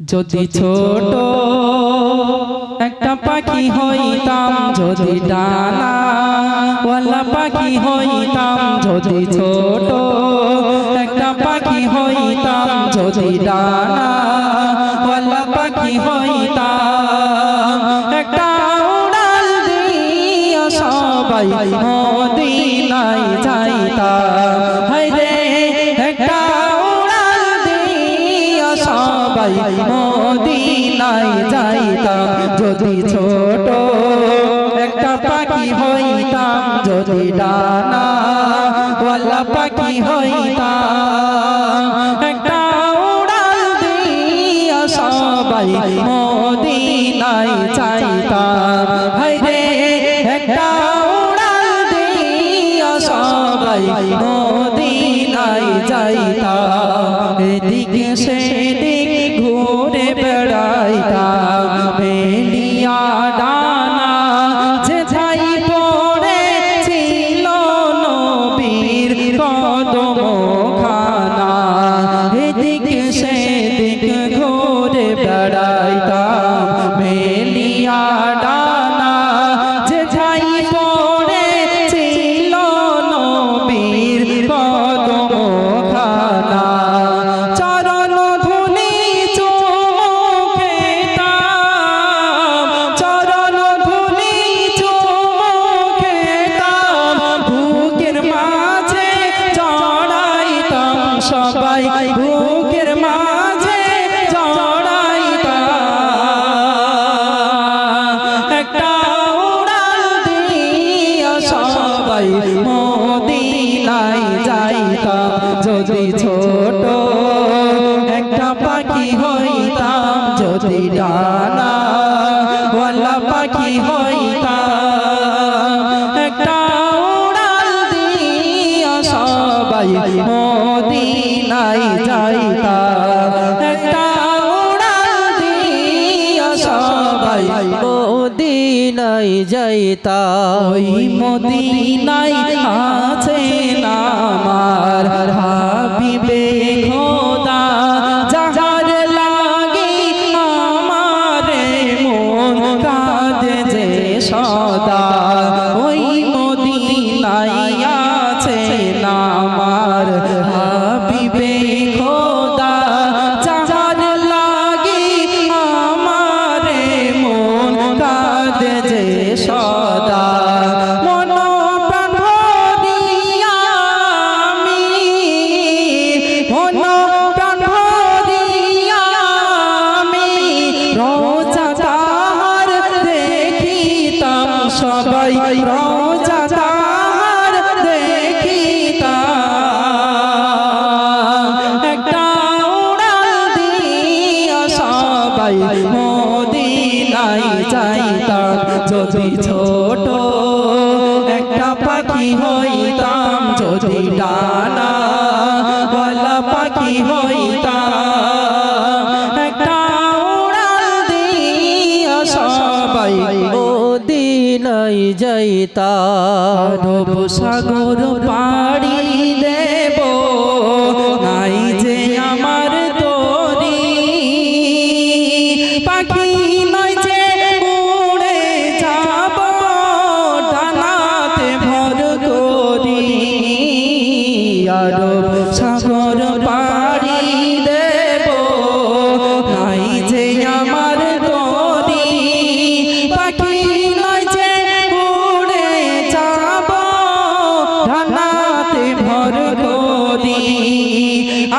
যদি ছোট একটা পাখি হইতাম যদি ডানা ওয়ালা পাখি হইতাম যদি ছোট একটা পাখি হইতাম যদি ডানা ওয়ালা পাখি হইতাম একটা উড়াল দিয়া সবাই মদিনায় যাইতাম। সবাই মদিনায় যাইতাম, যদি ছোট একটা পাখি হইতাম, যদি ডানা ওয়ালা পাখি হইতাম, একটা উড়াল দিয়া সবাই মদিনায় যাইতাম। হায় রে, একটা উড়াল দিয়া সবাই মদিনায় যাইতাম। এদিকে সেদিক মদিনায় যাইতা ওই মদিনাই আছে আমার হাবিবে যদি ছোট একটা পাখি হইতাম যদি ডানা বলা পাখি হইতাম একটা উড়াল দিয়া সবাই মদিনায় যাইতা আরব সাগর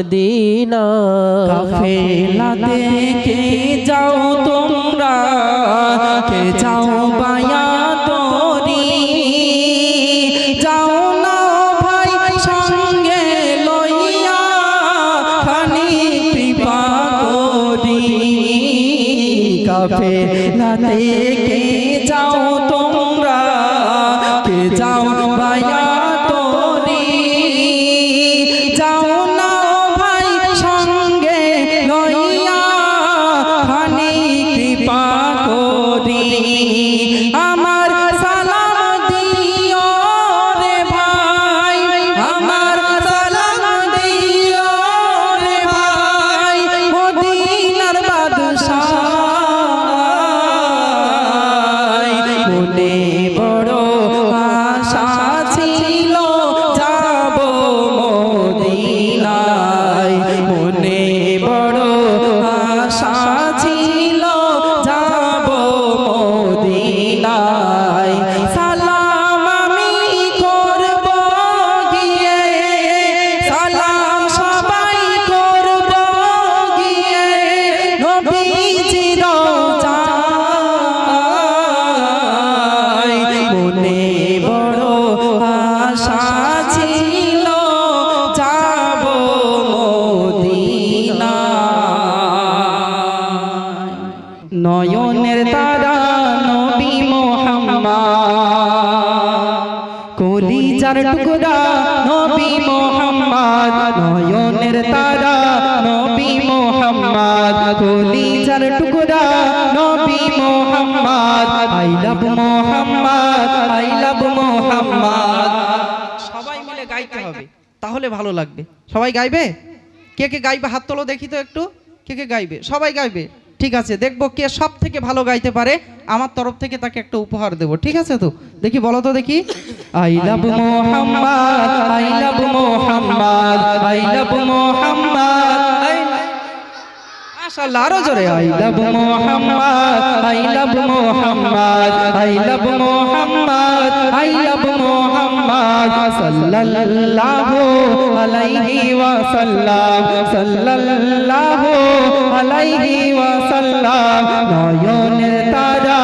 মদিনা। কাফেলাতে কে যাও তোমরা? কে যাও বায়া তোরি যাও না ভাই সঙ্গে লইয়া খানি কৃপা করি। কাফেলাতে মনে কলিজার টুকরা, নবী Mohammad. I love Mohammad, I love Mohammad. সবাই মিলে গাইতে হবে, তাহলে ভালো লাগবে। সবাই গাইবে? কে কে গাইবে? হাত তোলো দেখি তো একটু। কে কে গাইবে? সবাই গাইবে? ঠিক আছে, দেখব কে সব থেকে ভালো গাইতে পারে। আমার তরফ থেকে তাকে একটা উপহার দেবো, ঠিক আছে তো? দেখি, বলো তো দেখি। I love Mohammad, I love Mohammad, I love Mohammad. মাশাআল্লাহ, আরও জোরে I love Mohammad, I love Mohammad, I love Mohammad, I love Mohammad, সাল্লাল্লাহু আলাইহি ওয়া সাল্লাম সাল্লাল্লাহু আলাইহি ওয়া সাল্লাম নয়নের তারা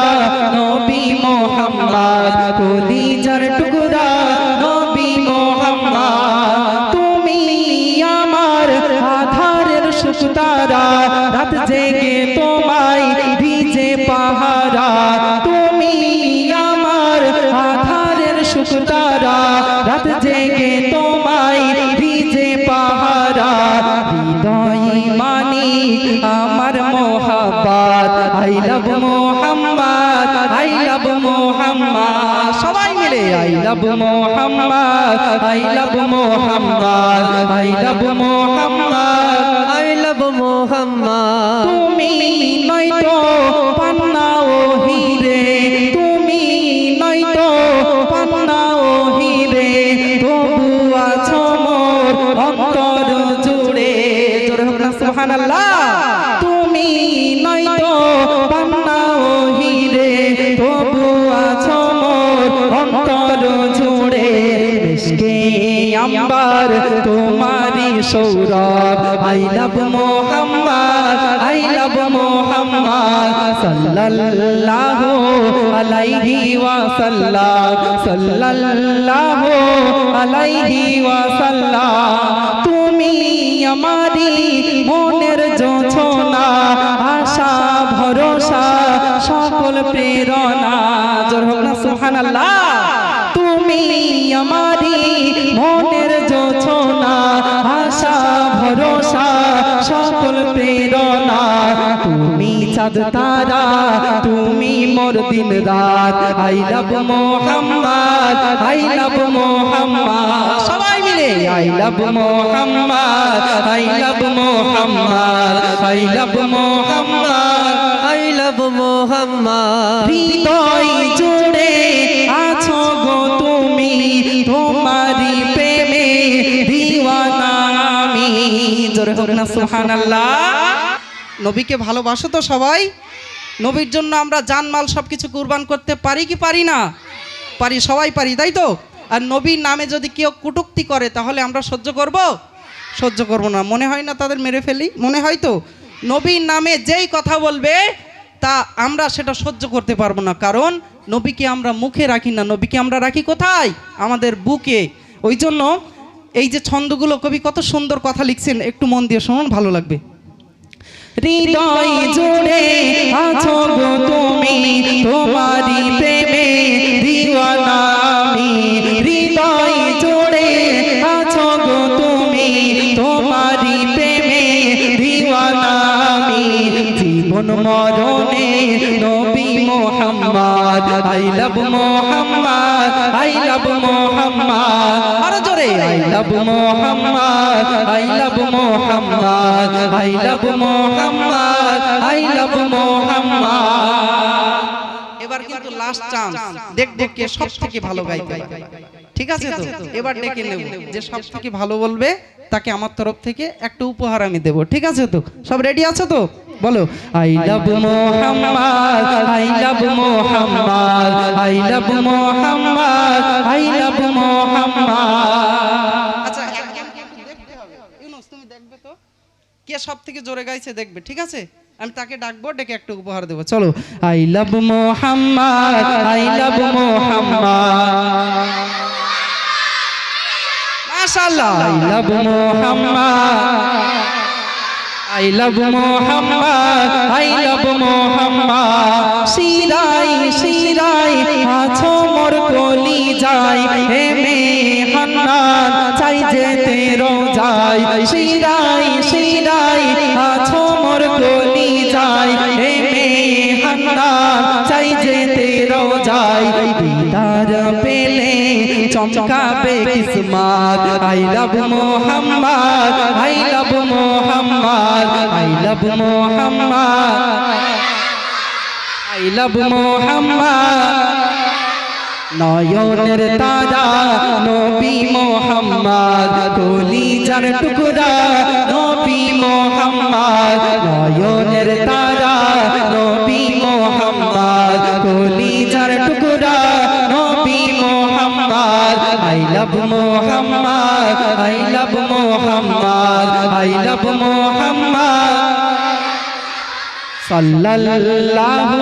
I love Mohammad I love Mohammad. I love Mohammad. তুমি নয়তো পান্না ও হিরে তুমি নয়তো পান্না ও হিরে। তবু আছো মোর অন্তর জুড়ে। জোরে হোক না সুবহানাল্লাহ। আম্বার তোমারি Sourav. I love Mohammad I love Mohammad. সাল্লাল্লাহু আলাইহি ওয়া সাল্লাম সাল্লাল্লাহু আলাইহি ওয়া সাল্লাম তুমি আমারি মনের জোছনা আশা, ভরসা, সকল প্রেরণা। জোর হোক না, সুবহানাল্লাহ। তুমি আমারি মনের জোছনা আশা, ভরসা, সকল প্রেরণা। তুমি চাঁদ তারা, তুমি মোর দিন রাত। I love Mohammad, I love Mohammad. সবাই মিলে, I love Mohammad, I love Mohammad, I love Mohammad. নবীকে ভালোবাসো তো সবাই? নবীর জন্য আমরা জানমাল সব কিছু কুরবান করতে পারি কি পারি না? পারি, সবাই পারি, তাই তো? আর নবীর নামে যদি কেউ কুটুক্তি করে, তাহলে আমরা সহ্য করব? সহ্য করব না। মনে হয় না তাদের মেরে ফেলি? মনে হয় তো? নবীর নামে যেই কথা বলবে, তা আমরা সেটা সহ্য করতে পারব না। কারণ নবীকে আমরা মুখে রাখি না। নবীকে আমরা রাখি কোথায়? আমাদের বুকে। ওই জন্য এই যে ছন্দগুলো, কবি কত সুন্দর কথা লিখছেন, একটু মন দিয়ে শুনুন, ভালো লাগবে। জীবন মোহাম্মদ এবার কিন্তু লাস্ট চান্স কে ভালো গাইতে ঠিক আছে তো? এবার ডেকে নেব যে সব ভালো বলবে, তাকে আমার তরফ থেকে একটা উপহার আমি দেব। ঠিক আছে তো? সব রেডি আছে তো? বলো I love Mohammad I love Mohammad I love Mohammad I love Mohammad. আচ্ছা দেখতে হবে। ইউনুস তুমি দেখবে তো? কে সব থেকে জোরে গাইছে দেখবে ঠিক আছে? আমি তাকে ডাকবো ডেকে একটু উপহার দেবো। চলো। I love Mohammad I love Mohammad. মাশাআল্লাহ। I love Mohammad. I love Mohammad I love Mohammad শিরাই শিরাই আছো মোর কলি যাই হে মে হান্নান চাই যেতে রোজাই শিরাই শিরাই রোজাই দিদার পেলে চমকাবে কিসমত। I love Mohammad, I love Mohammad, I love Mohammad, I love Mohammad. নয়নের তারা নবী মোহাম্মদ, কলিজার টুকরা নবী মোহাম্মদ। নয়নের তারা নবী I love Mohammad I love Mohammad I love Mohammad. সাল্লাল্লাহু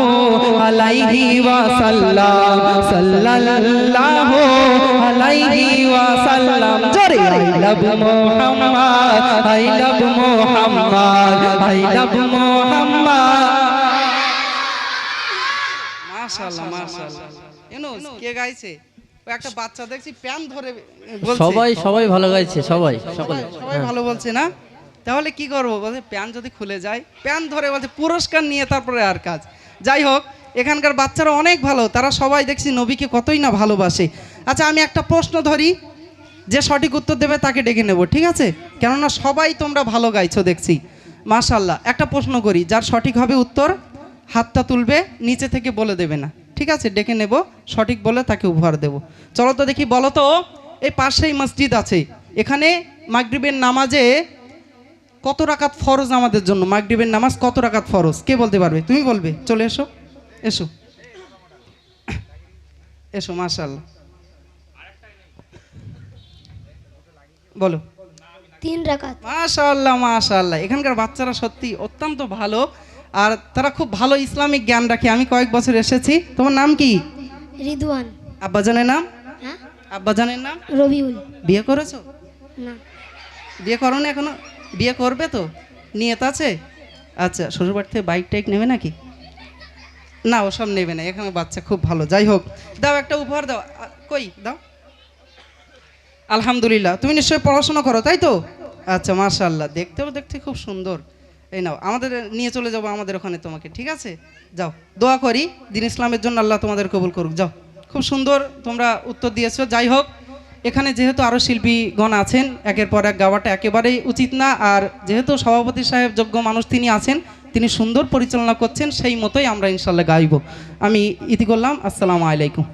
আলাইহি ওয়াসাল্লাম, সাল্লাল্লাহু আলাইহি ওয়াসাল্লাম। জোরে I love Muhammad I love Muhammad I love Muhammad. মাশাআল্লাহ মাশাআল্লাহ। ইউনুস কে গাইছে? একটা বাচ্চা দেখছি প্যান ধরে সবাই সবাই ভালো গাইছে সবাই সকলে। সবাই সবাই ভালো বলছে না? তাহলে কি করব? বলছে প্যান যদি খুলে যায় প্যান ধরে বলছে পুরস্কার নিয়ে তারপরে আর কাজ। যাই হোক এখানকার বাচ্চারা অনেক ভালো। তারা সবাই দেখছি নবীকে কতই না ভালোবাসে। আচ্ছা আমি একটা প্রশ্ন ধরি যে সঠিক উত্তর দেবে তাকে ডেকে নেব ঠিক আছে? কেননা সবাই তোমরা ভালো গাইছো দেখছি। মাশাল্লাহ একটা প্রশ্ন করি যার সঠিক হবে উত্তর হাতটা তুলবে নিচে থেকে বলে দেবে না। ঠিক আছে ডেকে নেব সঠিক বলে তাকে উপহার দেব। চলো তো দেখি বলো তো এই পাশেই মসজিদ আছে। এখানে মাগরিবের নামাজে কত রাকাত ফরজ আমাদের জন্য? মাগরিবের নামাজ কত রাকাত ফরজ? কে বলতে পারবে? তুমি বলবে। চলে এসো এসো। এসো মাশাল্লাহ বলো। তিন রাকাত। মাশাল্লাহ মাশাল্লাহ এখানকার বাচ্চারা সত্যি অত্যন্ত ভালো। আর তারা খুব ভালো ইসলামিক জ্ঞান রাখে। আমি কয়েক বছর এসেছি। তোমার নাম কি? রিদওয়ান। আব্বাজানের নাম? হ্যাঁ? আব্বাজানের নাম? রবিউল। বিয়ে করেছ? না। বিয়ে করো না এখনও? বিয়ে করবে তো? নিয়ত আছে? আচ্ছা শ্বশুরবাড়ি থেকে বাইক টাইক নেবে নাকি? না ওসব নেবে না। এখানে বাচ্চা খুব ভালো। যাই হোক দাও একটা উপহার দাও। কই? দাও। আলহামদুলিল্লাহ। তুমি নিশ্চয়ই পড়াশোনা করো তাই তো? আচ্ছা মাশাল্লাহ দেখতেও দেখতে খুব সুন্দর। এই নাও, আমাদের নিয়ে চলে যাব আমাদের ওখানে তোমাকে, ঠিক আছে? যাও, দোয়া করি, দিন ইসলামের জন্য আল্লাহ তোমাদের কবুল করুক, যাও। খুব সুন্দর তোমরা উত্তর দিয়েছ, যাই হোক, এখানে যেহেতু আরও শিল্পীগণ আছেন, একের পর এক গাওয়াটা একেবারেই উচিত না, আর যেহেতু সভাপতি সাহেব যোগ্য মানুষ তিনি আছেন, তিনি সুন্দর পরিচালনা করছেন, সেই মতোই আমরা ইনশাল্লাহ গাইব। আমি ইতি করলাম, আসসালামু আলাইকুম।